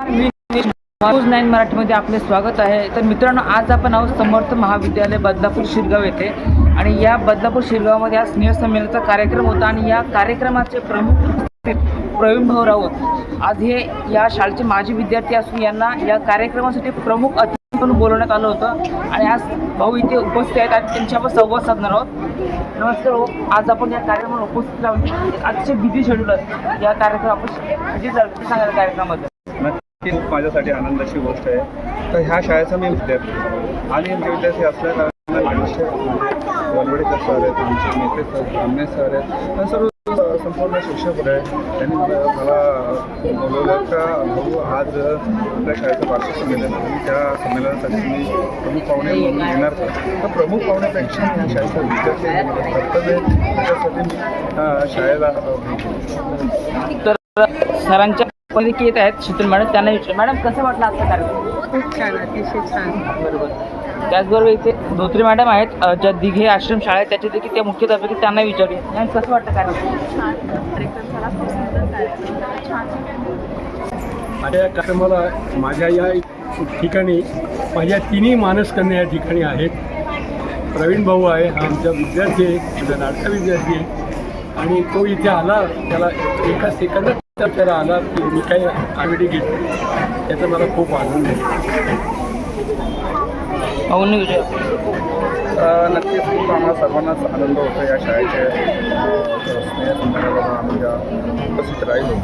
मी news nine मराठीमध्ये आपले स्वागत आहे. तर मित्रांनो आज आपण आहोत समर्थ महाविद्यालय बदलापूर शिरगाव येथे. आणि या बदलापूर शिरगावमध्ये आज स्नेहसंमेलनाचा कार्यक्रम होता आणि या कार्यक्रमाचे प्रमुख प्रवीण भाऊ राऊत. आज हे या शाळेचे माजी विद्यार्थी असून यांना या कार्यक्रमासाठी प्रमुख अतिथी म्हणून बोलवण्यात आलं होतं. आणि आज भाऊ इथे उपस्थित आहेत आणि त्यांच्यावर संवाद साधणार आहोत. नमस्कार हो आज आपण या कार्यक्रमाला उपस्थित राहून अतिशय बिझी शेड्यूल या कार्यक्रम आपण किती झालं कार्यक्रमामध्ये खूप माझ्यासाठी आनंदाची गोष्ट आहे. तर ह्या शाळेचा मी विद्यार्थी आणि आमचे विद्यार्थी असल्या कारणाने माझे वलवडीकर सर आहेत आमचे नेते सर आमने सर आहेत. हे सर्व संपूर्ण शिक्षक आहे त्यांनी मला बोलवलं का भाऊ आज आपल्या शाळेचं वार्षिक संमेलन आहे. त्या संमेलनासाठी मी प्रमुख पाहुणे म्हणून येणार तर प्रमुख पाहुण्यापेक्षा ह्या शाळेचा विद्यार्थी कर्तव्य त्याच्यासाठी मी शाळेला तर सरांच्या पदकी येत आहेत शीतल मॅडम त्यांना विचार. मॅडम कसं वाटलं आजचा कार्यक्रम? खूप छान अतिशय छान. बरोबर. त्याचबरोबर इथे धोत्रे मॅडम आहेत अ, ज्या दिघे आश्रम शाळा आहे त्याचे देखील त्या मुख्याध्यापक आहेत, त्यांना विचारूया. मॅम कसं वाटतं कार्यक्रम? छान कार्यक्रम झाला खूप सुंदर कार्यक्रम छान माझ्या कार्यक्रमाला माझ्या या ठिकाणी माझ्या तिन्ही मानसकन्या या ठिकाणी आहेत. प्रवीण भाऊ आहे हा आमचा विद्यार्थी आहे माझा लाडका विद्यार्थी आहे. आणि तो इथे आला त्याला एका सेकंदात त्याला आला की मी काही आवडी घेतली. त्याचा मला खूप आनंद आहे. नक्कीच खूप आम्हाला सर्वांनाच आनंद होतो या शाळेचे अ, स्नेह संमेलनाला आम्ही उपस्थित राहिलो.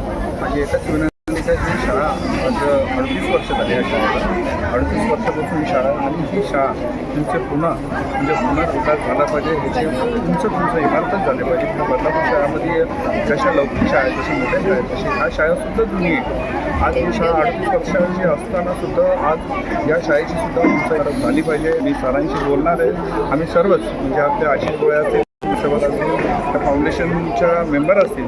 माझी एकच विनंती शाळा आज अडतीस वर्ष झाली या शाळेला. अडतीस वर्षापासून ही शाळा आणि ही शाळा तुमचे पुन्हा म्हणजे पुन्हा विकास झाला पाहिजे ह्याचे तुमचं तुमचं इमारतच झाले पाहिजे. किंवा बदलापूर शाळेमध्ये जशा लौकिक शाळा जशी मोठ्या शाळा तशी ह्या शाळासुद्धा जुनी आहे. आज ही शाळा अडतीस वर्षांची असताना सुद्धा आज या शाळेची सुद्धा तुमचं झाली पाहिजे. मी सरांशी बोलणार आहे. आम्ही सर्वच म्हणजे आपल्या आशिष गोळ्याचे असतील फाउंडेशनच्या मेंबर असतील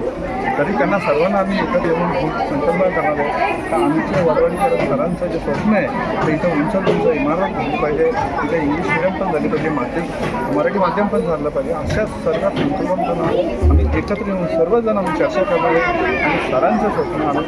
तरी त्यांना सर्वांना आम्ही एकत्र येऊन खूप संकल्पना करणार आहोत. तर आमच्या वरवाडीकर सरांचं जे स्वप्न आहे ते इथं उंच उंच इमारत झाली पाहिजे तिथे इंग्लिश मिडियम पण झाली पाहिजे माध्यम मराठी माध्यम पण झालं पाहिजे. अशा सर्व संकल्पना आम्ही एकत्र येऊन सर्वजण आम्ही चर्चा करणार आहे आणि सरांचं स्वप्न आम्ही